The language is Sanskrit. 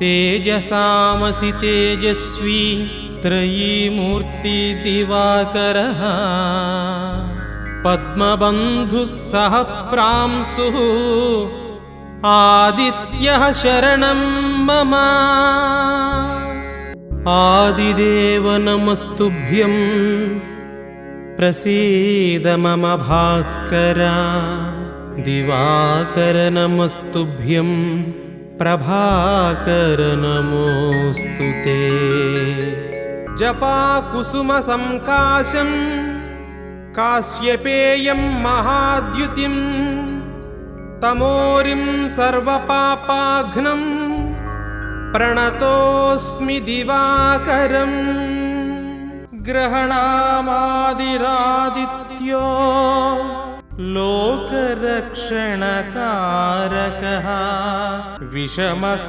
तेजसामसि तेजस्वी त्रयीमूर्तिदिवाकरः। पद्मबन्धुः सह प्रांसुः आदित्यः शरणं मम। आदिदेव नमस्तुभ्यं प्रसीद मम भास्कर। दिवाकर नमस्तुभ्यं प्रभाकर नमोऽस्तु ते। जपाकुसुमसङ्काशम् काश्यपेयं महाद्युतिं तमोरिं सर्वपापाघ्नं प्रणतोऽस्मि दिवाकरम्। ग्रहणामादिरादित्यो लोकरक्षणकारकः विषमस्